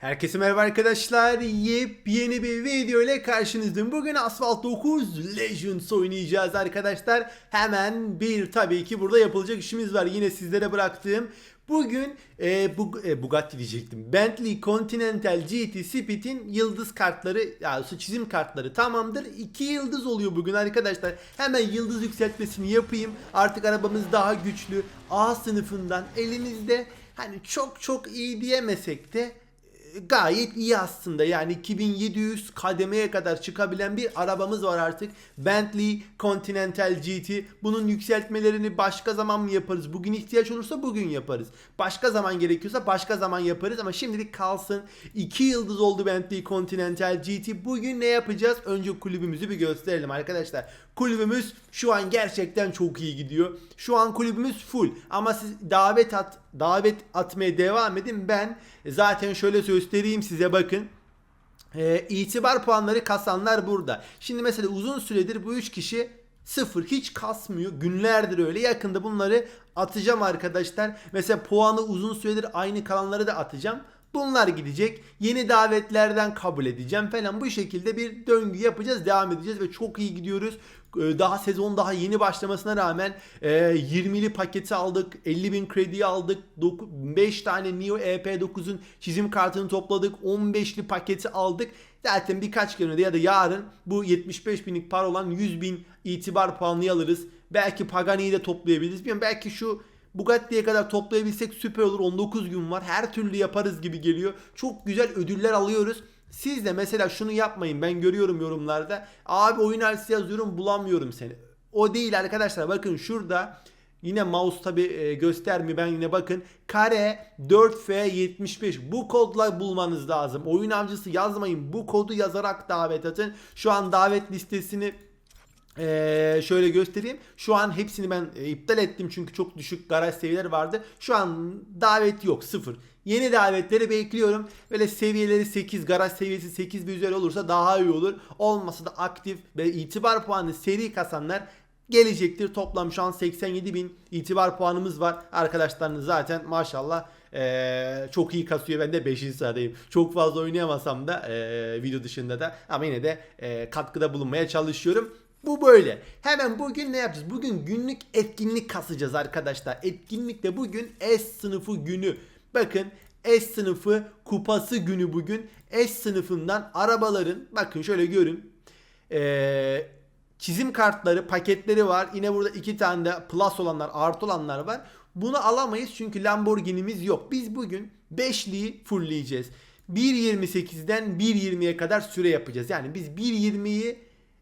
Herkese merhaba arkadaşlar. Yepyeni bir video ile karşınızdayım. Bugün Asphalt 9 Legends oynayacağız arkadaşlar. Hemen bir tabii ki burada yapılacak işimiz var. Yine sizlere bıraktığım. Bugün e, bu, e, Bugatti diyecektim. Bentley Continental GT Speed'in yıldız kartları, yani çizim kartları tamamdır. 2 yıldız oluyor bugün arkadaşlar. Hemen yıldız yükseltmesini yapayım. Artık arabamız daha güçlü. A sınıfından elimizde hani çok çok iyi diyemesek de gayet iyi aslında. Yani 2700 kademeye kadar çıkabilen bir arabamız var artık. Bentley Continental GT. Bunun yükseltmelerini başka zaman mı yaparız? Bugün ihtiyaç olursa bugün yaparız. Başka zaman gerekiyorsa başka zaman yaparız ama şimdilik kalsın. 2 yıldız oldu Bentley Continental GT. Bugün ne yapacağız? Önce kulübümüzü bir gösterelim arkadaşlar. Kulübümüz şu an gerçekten çok iyi gidiyor. Şu an kulübümüz full ama siz davet at davet atmaya devam edin. Ben zaten şöyle göstereyim size bakın. Ee, itibar puanları kasanlar burada. Şimdi mesela uzun süredir bu üç kişi sıfır hiç kasmıyor. Günlerdir öyle. Yakında bunları atacağım arkadaşlar. Mesela puanı uzun süredir aynı kalanları da atacağım. Bunlar gidecek. Yeni davetlerden kabul edeceğim falan. Bu şekilde bir döngü yapacağız. Devam edeceğiz ve çok iyi gidiyoruz. Ee, Daha sezon daha yeni başlamasına rağmen e, 20'li paketi aldık. 50 bin krediyi aldık. 5 tane Neo EP9'un çizim kartını topladık. 15'li paketi aldık. Zaten birkaç gün önce ya da yarın bu 75 binlik para olan 100 bin itibar puanını alırız. Belki Pagani'yi de toplayabiliriz. Bilmiyorum belki şu Bugatti'ye kadar toplayabilsek süper olur. 19 gün var. Her türlü yaparız gibi geliyor. Çok güzel ödüller alıyoruz. Siz de mesela şunu yapmayın. Ben görüyorum yorumlarda. Abi oyun elsi yazıyorum bulamıyorum seni. O değil arkadaşlar. Bakın şurada Yine mouse tabi e, göstermiyor. Ben yine bakın. Kare 4F75. Bu kodla bulmanız lazım. Oyun avcısı yazmayın. Bu kodu yazarak davet atın. Şu an davet listesini ee, şöyle göstereyim. Şu an hepsini ben e, iptal ettim çünkü çok düşük garaj seviyeleri vardı. Şu an davet yok sıfır. Yeni davetleri bekliyorum. Böyle seviyeleri 8, garaj seviyesi 8 ve üzeri olursa daha iyi olur. Olmasa da aktif ve itibar puanı seri kasanlar gelecektir. Toplam şu an 87 bin itibar puanımız var. Arkadaşlarınız zaten maşallah ee, çok iyi kasıyor. Ben de 5. sıradayım. Çok fazla oynayamasam da ee, video dışında da ama yine de ee, katkıda bulunmaya çalışıyorum. Bu böyle. Hemen bugün ne yapacağız? Bugün günlük etkinlik kasacağız arkadaşlar. Etkinlikte bugün S sınıfı günü. Bakın S sınıfı kupası günü bugün. S sınıfından arabaların bakın şöyle görün. Ee, çizim kartları, paketleri var. Yine burada iki tane de plus olanlar, artı olanlar var. Bunu alamayız çünkü Lamborghini'miz yok. Biz bugün 5'liyi fullleyeceğiz. 1.28'den 1.20'ye kadar süre yapacağız. Yani biz 1.20'yi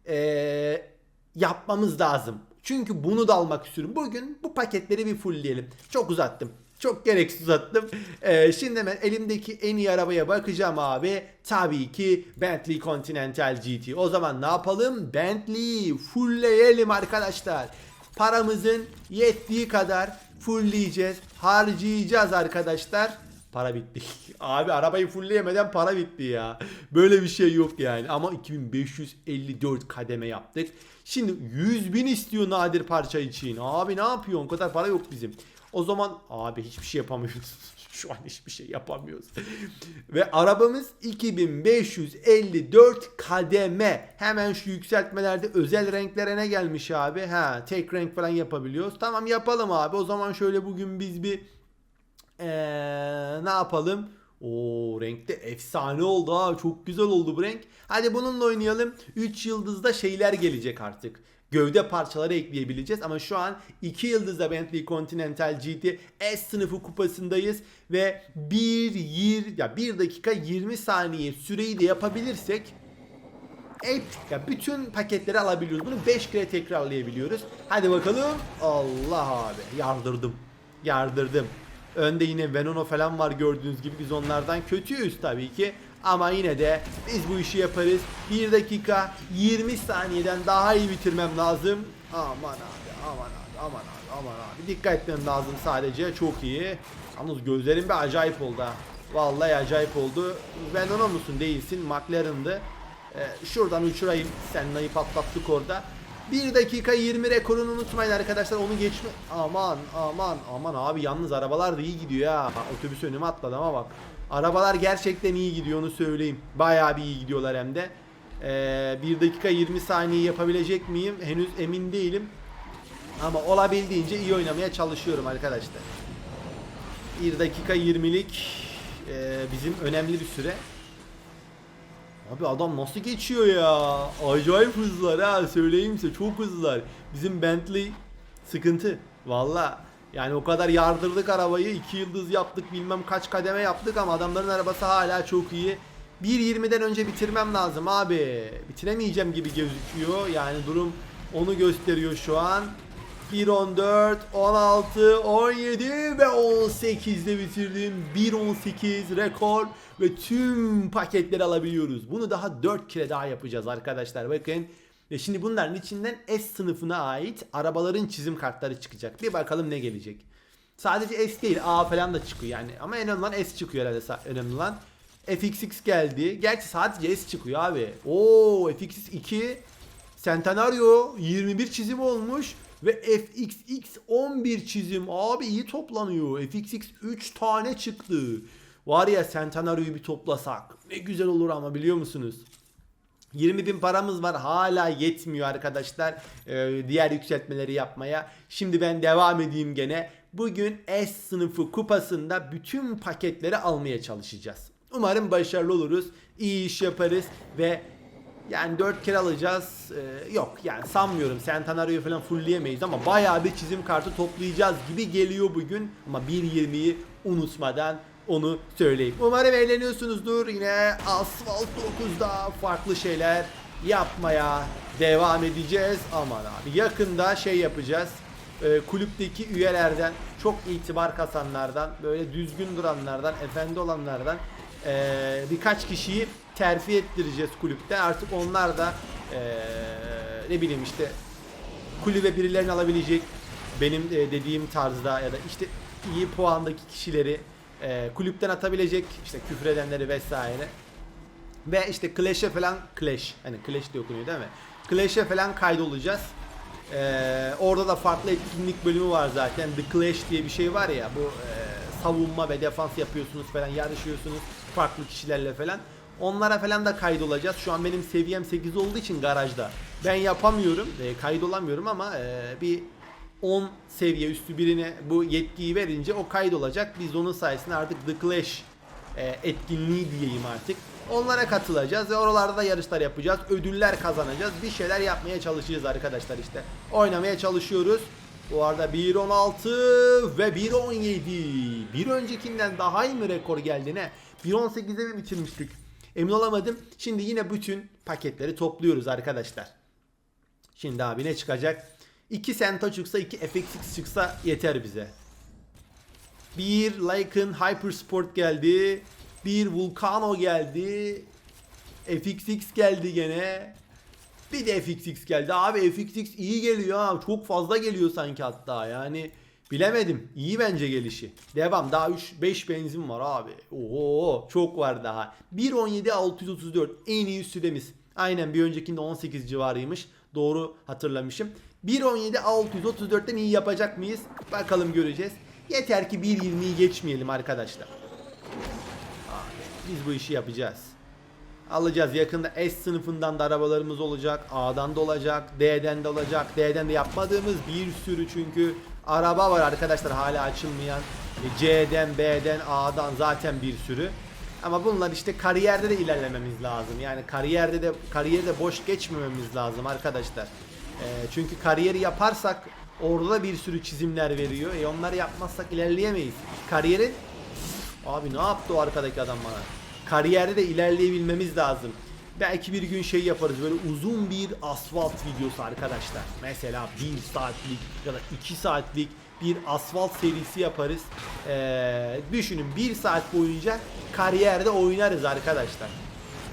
eee, yapmamız lazım. Çünkü bunu da almak istiyorum. Bugün bu paketleri bir fullleyelim. Çok uzattım. Çok gereksiz uzattım. Eee, şimdi hemen elimdeki en iyi arabaya bakacağım abi. Tabii ki Bentley Continental GT. O zaman ne yapalım? Bentley'i fullleyelim arkadaşlar. Paramızın yettiği kadar fullleyeceğiz. Harcayacağız arkadaşlar. Para bitti. Abi arabayı fullleyemeden para bitti ya. Böyle bir şey yok yani. Ama 2554 kademe yaptık. Şimdi 100 bin istiyor nadir parça için. Abi ne yapıyorsun? O kadar para yok bizim. O zaman abi hiçbir şey yapamıyoruz. Şu an hiçbir şey yapamıyoruz. Ve arabamız 2554 kademe. Hemen şu yükseltmelerde özel renklere ne gelmiş abi? Ha, tek renk falan yapabiliyoruz. Tamam yapalım abi. O zaman şöyle bugün biz bir ee, ne yapalım? O renkte efsane oldu ha. Çok güzel oldu bu renk. Hadi bununla oynayalım. 3 yıldızda şeyler gelecek artık. Gövde parçaları ekleyebileceğiz ama şu an 2 yıldızda Bentley Continental GT S sınıfı kupasındayız ve 1 yir, ya 1 dakika 20 saniye süreyi de yapabilirsek Ep, ya bütün paketleri alabiliyoruz. Bunu 5 kere tekrarlayabiliyoruz. Hadi bakalım. Allah abi. Yardırdım. Yardırdım. Önde yine Venono falan var gördüğünüz gibi. Biz onlardan kötüyüz tabii ki. Ama yine de biz bu işi yaparız. 1 dakika 20 saniyeden daha iyi bitirmem lazım. Aman abi aman abi aman abi aman abi. Dikkat etmem lazım sadece. Çok iyi. Yalnız gözlerim bir acayip oldu. Vallahi acayip oldu. Venono musun değilsin. McLaren'dı. Ee, şuradan uçurayım. Senna'yı patlattık orada. 1 dakika 20 rekorunu unutmayın arkadaşlar onu geçme. Aman aman aman abi yalnız arabalar da iyi gidiyor ya. Otobüs önüme atladı ama bak. Arabalar gerçekten iyi gidiyor onu söyleyeyim. Bayağı bir iyi gidiyorlar hem de. Ee, 1 dakika 20 saniye yapabilecek miyim? Henüz emin değilim. Ama olabildiğince iyi oynamaya çalışıyorum arkadaşlar. 1 dakika 20'lik e, bizim önemli bir süre. Abi adam nasıl geçiyor ya? Acayip hızlılar ha söyleyeyim size çok hızlılar. Bizim Bentley sıkıntı. Valla yani o kadar yardırdık arabayı 2 yıldız yaptık bilmem kaç kademe yaptık ama adamların arabası hala çok iyi. 1.20'den önce bitirmem lazım abi. Bitiremeyeceğim gibi gözüküyor. Yani durum onu gösteriyor şu an. 1.14, 16, 17 ve 18'de bitirdim. 1.18 rekor ve tüm paketleri alabiliyoruz. Bunu daha 4 kere daha yapacağız arkadaşlar. Bakın. Ve şimdi bunların içinden S sınıfına ait arabaların çizim kartları çıkacak. Bir bakalım ne gelecek. Sadece S değil A falan da çıkıyor yani. Ama en önemli olan S çıkıyor herhalde önemli olan. FXX geldi. Gerçi sadece S çıkıyor abi. Oo FXX 2 Centenario 21 çizim olmuş ve FXX 11 çizim. Abi iyi toplanıyor. FXX 3 tane çıktı. Var ya Centenario'yu bir toplasak ne güzel olur ama biliyor musunuz? 20 bin paramız var hala yetmiyor arkadaşlar ee, diğer yükseltmeleri yapmaya. Şimdi ben devam edeyim gene. Bugün S sınıfı kupasında bütün paketleri almaya çalışacağız. Umarım başarılı oluruz. iyi iş yaparız ve yani 4 kere alacağız. Ee, yok yani sanmıyorum. Centenario'yu falan fullleyemeyiz ama bayağı bir çizim kartı toplayacağız gibi geliyor bugün. Ama 1.20'yi unutmadan onu söyleyeyim. Umarım eğleniyorsunuzdur. Yine Asfalt 9'da farklı şeyler yapmaya devam edeceğiz. Aman abi yakında şey yapacağız. Ee, kulüpteki üyelerden çok itibar kasanlardan böyle düzgün duranlardan efendi olanlardan ee, birkaç kişiyi terfi ettireceğiz kulüpte. Artık onlar da ee, ne bileyim işte kulübe birilerini alabilecek benim e, dediğim tarzda ya da işte iyi puandaki kişileri e, kulüpten atabilecek işte küfredenleri vesaire ve işte Clash'e falan Clash hani Clash diye okunuyor değil mi? Clash'e falan kaydolacağız. Ee, orada da farklı etkinlik bölümü var zaten. The Clash diye bir şey var ya bu e, savunma ve defans yapıyorsunuz falan yarışıyorsunuz farklı kişilerle falan. Onlara falan da kaydolacağız. Şu an benim seviyem 8 olduğu için garajda. Ben yapamıyorum, e, kaydolamıyorum ama e, bir 10 seviye üstü birine bu yetkiyi verince o kaydolacak. Biz onun sayesinde artık The Clash e, etkinliği diyeyim artık. Onlara katılacağız ve oralarda da yarışlar yapacağız. Ödüller kazanacağız. Bir şeyler yapmaya çalışacağız arkadaşlar işte. Oynamaya çalışıyoruz. Bu arada 1.16 ve 1.17. Bir öncekinden daha iyi mi rekor geldi ne? 1.18'de mi bitirmiştik? Emin olamadım. Şimdi yine bütün paketleri topluyoruz arkadaşlar. Şimdi abi ne çıkacak? 2 Sento çıksa 2 FXX çıksa yeter bize. Bir Lycan Hypersport geldi. Bir Vulcano geldi. FXX geldi gene. Bir de FXX geldi. Abi FXX iyi geliyor ha. Çok fazla geliyor sanki hatta. Yani bilemedim. İyi bence gelişi. Devam. Daha 3 5 benzin var abi. Oo çok var daha. 1.17 634 en iyi süremiz. Aynen bir öncekinde 18 civarıymış. Doğru hatırlamışım. 1.17 634'ten iyi yapacak mıyız? Bakalım göreceğiz. Yeter ki 1.20'yi geçmeyelim arkadaşlar. Biz bu işi yapacağız. Alacağız yakında S sınıfından da arabalarımız olacak. A'dan da olacak. D'den de olacak. D'den de yapmadığımız bir sürü çünkü araba var arkadaşlar hala açılmayan. E, C'den, B'den, A'dan zaten bir sürü. Ama bunlar işte kariyerde de ilerlememiz lazım. Yani kariyerde de kariyerde boş geçmememiz lazım arkadaşlar. E, çünkü kariyeri yaparsak orada da bir sürü çizimler veriyor. E onları yapmazsak ilerleyemeyiz. Kariyerin Abi ne yaptı o arkadaki adam bana? Kariyerde de ilerleyebilmemiz lazım. Belki bir gün şey yaparız böyle uzun bir asfalt videosu arkadaşlar. Mesela 1 saatlik ya da 2 saatlik bir asfalt serisi yaparız. Ee, düşünün 1 saat boyunca kariyerde oynarız arkadaşlar.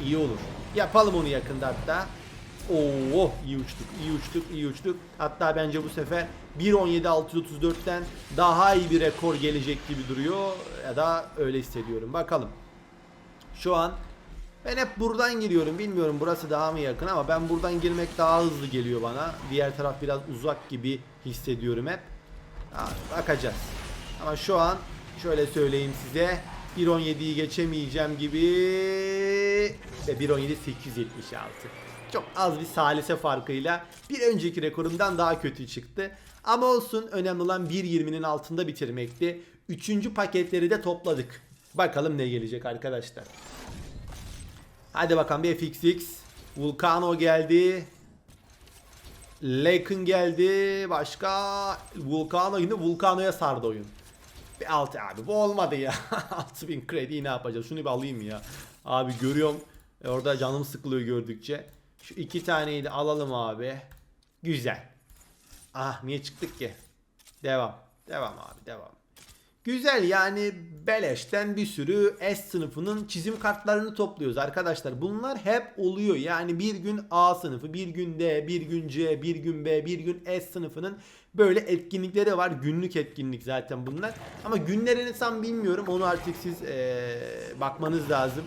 İyi olur. Yapalım onu yakında hatta. Oo iyi uçtuk, iyi uçtuk, iyi uçtuk. Hatta bence bu sefer 1.17.634'ten daha iyi bir rekor gelecek gibi duruyor ya da öyle hissediyorum. Bakalım. Şu an ben hep buradan giriyorum. Bilmiyorum burası daha mı yakın ama ben buradan girmek daha hızlı geliyor bana. Diğer taraf biraz uzak gibi hissediyorum hep. Ha, bakacağız. Ama şu an şöyle söyleyeyim size. 1.17'yi geçemeyeceğim gibi ve 1.17 876. Çok az bir salise farkıyla bir önceki rekorumdan daha kötü çıktı. Ama olsun önemli olan 1.20'nin altında bitirmekti. Üçüncü paketleri de topladık. Bakalım ne gelecek arkadaşlar. Hadi bakalım bir FXX. Vulcano geldi. Laken geldi. Başka Vulcano yine Vulcano'ya sardı oyun. Bir altı abi bu olmadı ya. 6000 krediyi ne yapacağız? Şunu bir alayım ya. Abi görüyorum. E, Orada canım sıkılıyor gördükçe. Şu iki taneyi de alalım abi. Güzel. Ah niye çıktık ki? Devam. Devam abi devam. Güzel yani beleşten bir sürü S sınıfının çizim kartlarını topluyoruz arkadaşlar. Bunlar hep oluyor. Yani bir gün A sınıfı, bir gün D, bir gün C, bir gün B, bir gün S sınıfının böyle etkinlikleri var. Günlük etkinlik zaten bunlar. Ama günlerini tam bilmiyorum. Onu artık siz eee, bakmanız lazım.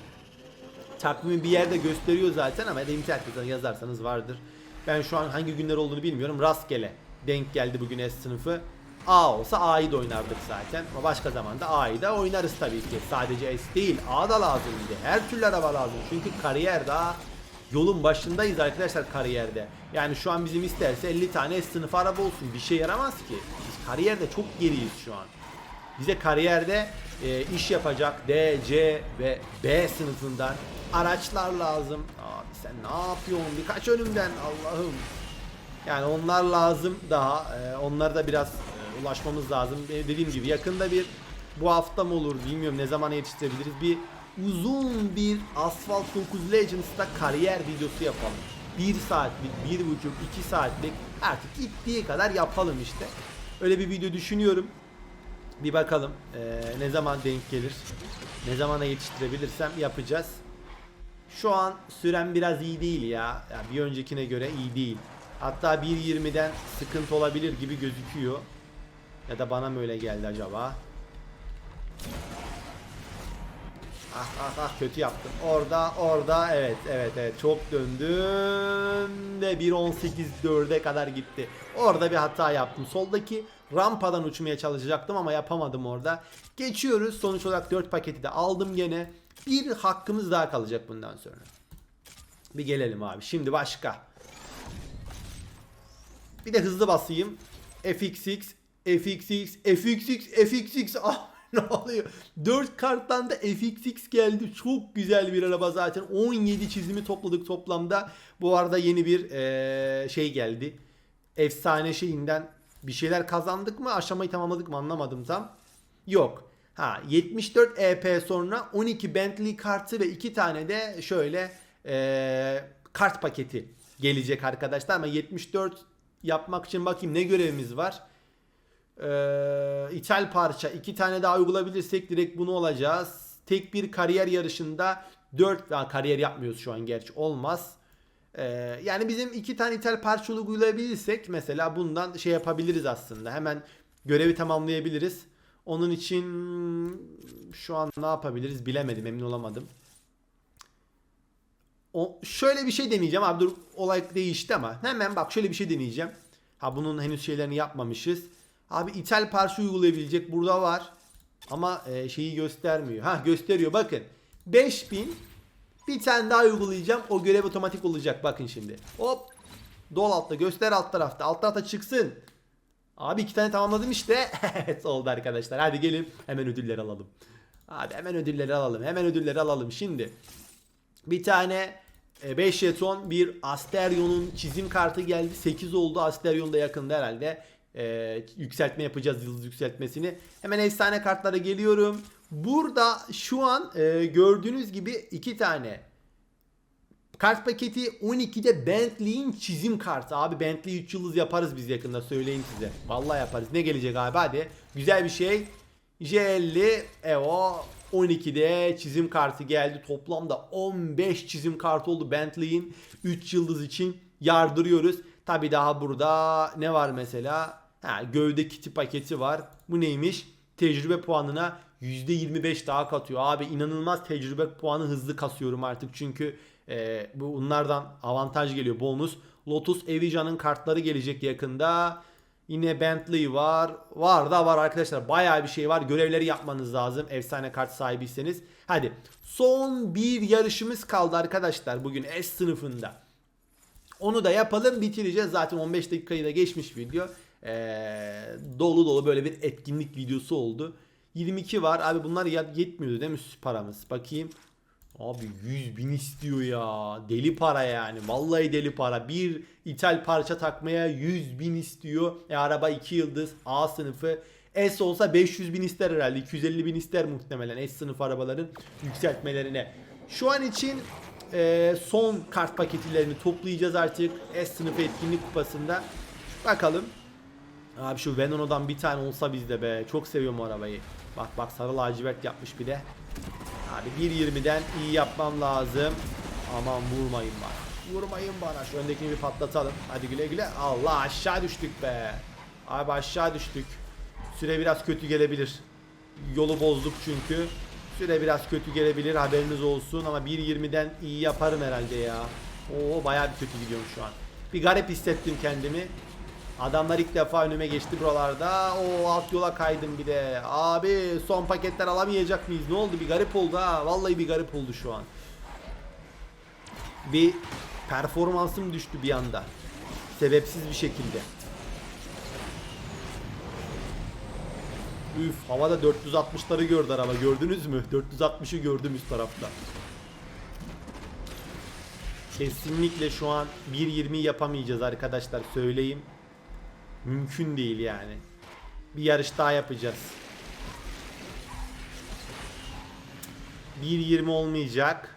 Takvimi bir yerde gösteriyor zaten ama ya da internetten yazarsanız vardır. Ben şu an hangi günler olduğunu bilmiyorum. Rastgele denk geldi bugün S sınıfı. A olsa A'yı da oynardık zaten. Ama başka zaman da A'yı da oynarız tabii ki. Sadece S değil A da lazım bize. Her türlü araba lazım. Çünkü kariyer daha yolun başındayız arkadaşlar kariyerde. Yani şu an bizim isterse 50 tane S sınıfı araba olsun. Bir şey yaramaz ki. Biz kariyerde çok geriyiz şu an. Bize kariyerde e, iş yapacak D, C ve B sınıfından araçlar lazım. Abi sen ne yapıyorsun? Birkaç önümden Allah'ım. Yani onlar lazım daha. E, onlara da biraz e, ulaşmamız lazım. E, dediğim gibi yakında bir bu hafta mı olur bilmiyorum ne zaman yetiştirebiliriz. Bir uzun bir Asphalt 9 Legends'ta kariyer videosu yapalım. 1 saatlik, 1,5, 2 saatlik artık gittiği kadar yapalım işte. Öyle bir video düşünüyorum. Bir bakalım eee, ne zaman denk gelir. Ne zamana yetiştirebilirsem yapacağız. Şu an süren biraz iyi değil ya. ya bir öncekine göre iyi değil. Hatta 1.20'den sıkıntı olabilir gibi gözüküyor. Ya da bana mı öyle geldi acaba? Ah ah ah kötü yaptım. Orada orada evet evet evet çok döndüm ve 1.18.4'e kadar gitti. Orada bir hata yaptım. Soldaki rampadan uçmaya çalışacaktım ama yapamadım orada. Geçiyoruz. Sonuç olarak 4 paketi de aldım gene. Bir hakkımız daha kalacak bundan sonra. Bir gelelim abi. Şimdi başka. Bir de hızlı basayım. FXX, FXX, FXX, FXX. Ah ne oluyor? 4 karttan da FXX geldi. Çok güzel bir araba zaten. 17 çizimi topladık toplamda. Bu arada yeni bir eee, şey geldi. Efsane şeyinden bir şeyler kazandık mı? Aşamayı tamamladık mı? Anlamadım tam. Yok. Ha 74 EP sonra 12 Bentley kartı ve 2 tane de şöyle eee, kart paketi gelecek arkadaşlar ama 74 yapmak için bakayım ne görevimiz var. Ee, ithal parça iki tane daha uygulayabilirsek direkt bunu olacağız. Tek bir kariyer yarışında 4 daha kariyer yapmıyoruz şu an gerçi olmaz. Ee, yani bizim iki tane ithal parça uygulayabilirsek mesela bundan şey yapabiliriz aslında. Hemen görevi tamamlayabiliriz. Onun için şu an ne yapabiliriz bilemedim emin olamadım. O, şöyle bir şey deneyeceğim abi dur olay değişti ama hemen bak şöyle bir şey deneyeceğim. Ha bunun henüz şeylerini yapmamışız. Abi ithal parça uygulayabilecek burada var. Ama e, şeyi göstermiyor. Ha gösteriyor bakın. 5000 bir tane daha uygulayacağım. O görev otomatik olacak bakın şimdi. Hop. Dol altta göster alt tarafta. Alt tarafta çıksın. Abi iki tane tamamladım işte. oldu arkadaşlar. Hadi gelin hemen ödülleri alalım. Hadi hemen ödülleri alalım. Hemen ödülleri alalım şimdi. Bir tane 5 jeton bir Asterion'un çizim kartı geldi. 8 oldu. Asterion da yakında herhalde. Ee, yükseltme yapacağız yıldız yükseltmesini. Hemen efsane kartlara geliyorum. Burada şu an e, gördüğünüz gibi iki tane kart paketi 12'de Bentley'in çizim kartı. Abi Bentley 3 yıldız yaparız biz yakında söyleyeyim size. Vallahi yaparız. Ne gelecek abi hadi. Güzel bir şey. J50 Evo 12'de çizim kartı geldi. Toplamda 15 çizim kartı oldu Bentley'in 3 yıldız için yardırıyoruz. Tabi daha burada ne var mesela? Ha, gövde kiti paketi var. Bu neymiş? Tecrübe puanına %25 daha katıyor. Abi inanılmaz tecrübe puanı hızlı kasıyorum artık. Çünkü e, bu bunlardan avantaj geliyor bonus. Lotus Evijan'ın kartları gelecek yakında. Yine Bentley var. Var da var arkadaşlar. Bayağı bir şey var. Görevleri yapmanız lazım. Efsane kart sahibiyseniz. Hadi. Son bir yarışımız kaldı arkadaşlar. Bugün S sınıfında. Onu da yapalım bitireceğiz. Zaten 15 dakikayı da geçmiş video. Ee, dolu dolu böyle bir etkinlik videosu oldu. 22 var. Abi bunlar yetmiyordu değil mi paramız? Bakayım. Abi 100 bin istiyor ya. Deli para yani. Vallahi deli para. Bir ithal parça takmaya 100 bin istiyor. E araba 2 yıldız. A sınıfı. S olsa 500 bin ister herhalde. 250 bin ister muhtemelen S sınıf arabaların yükseltmelerine. Şu an için e, son kart paketlerini toplayacağız artık. S sınıfı etkinlik kupasında. Bakalım. Abi şu Venona'dan bir tane olsa bizde be. Çok seviyorum arabayı. Bak bak sarı lacivert yapmış bir de. Abi 1.20'den iyi yapmam lazım. Aman vurmayın bana. Vurmayın bana. Şu öndekini bir patlatalım. Hadi güle güle. Allah aşağı düştük be. Abi aşağı düştük. Süre biraz kötü gelebilir. Yolu bozduk çünkü. Süre biraz kötü gelebilir haberiniz olsun ama 1.20'den iyi yaparım herhalde ya. Oo bayağı bir kötü gidiyorum şu an. Bir garip hissettim kendimi. Adamlar ilk defa önüme geçti buralarda. O alt yola kaydım bir de. Abi son paketler alamayacak mıyız? Ne oldu? Bir garip oldu ha. Vallahi bir garip oldu şu an. Bir performansım düştü bir anda. Sebepsiz bir şekilde. Üf havada 460'ları gördü araba gördünüz mü? 460'ı gördüm üst tarafta. Kesinlikle şu an 1.20 yapamayacağız arkadaşlar söyleyeyim. Mümkün değil yani. Bir yarış daha yapacağız. 1.20 olmayacak.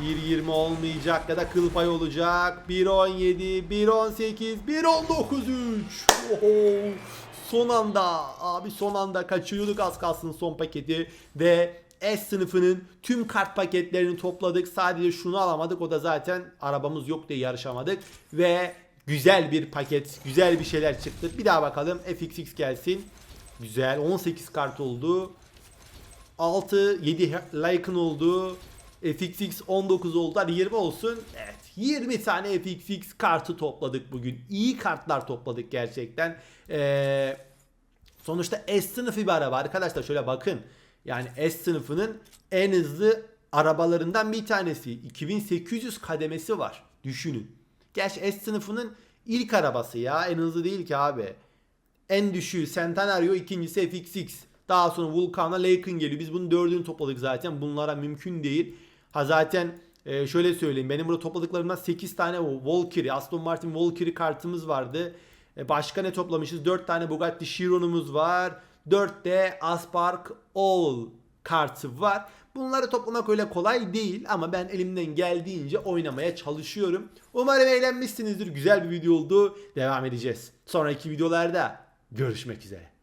1.20 olmayacak ya da kıl pay olacak. 1.17, 1.18, 1.19, 3. Oho. Son anda abi son anda kaçıyorduk az kalsın son paketi ve S sınıfının tüm kart paketlerini topladık. Sadece şunu alamadık. O da zaten arabamız yok diye yarışamadık. Ve güzel bir paket, güzel bir şeyler çıktı. Bir daha bakalım. FXX gelsin. Güzel. 18 kart oldu. 6, 7 like'ın oldu. FXX 19 oldu. Hadi 20 olsun. Evet. 20 tane FXX kartı topladık bugün. İyi kartlar topladık gerçekten. Ee, sonuçta S sınıfı bir araba. Arkadaşlar şöyle bakın. Yani S sınıfının en hızlı arabalarından bir tanesi. 2800 kademesi var. Düşünün. Gerçi S sınıfının ilk arabası ya. En hızlı değil ki abi. En düşüğü Centenario, ikincisi FXX. Daha sonra Vulcan'la Laken geliyor. Biz bunun dördünü topladık zaten. Bunlara mümkün değil. Ha zaten e, şöyle söyleyeyim. Benim burada topladıklarımdan 8 tane Valkyrie, Aston Martin Valkyrie kartımız vardı. E, başka ne toplamışız? 4 tane Bugatti Chiron'umuz var. 4 de Aspark All kartı var. Bunları toplamak öyle kolay değil ama ben elimden geldiğince oynamaya çalışıyorum. Umarım eğlenmişsinizdir. Güzel bir video oldu. Devam edeceğiz. Sonraki videolarda görüşmek üzere.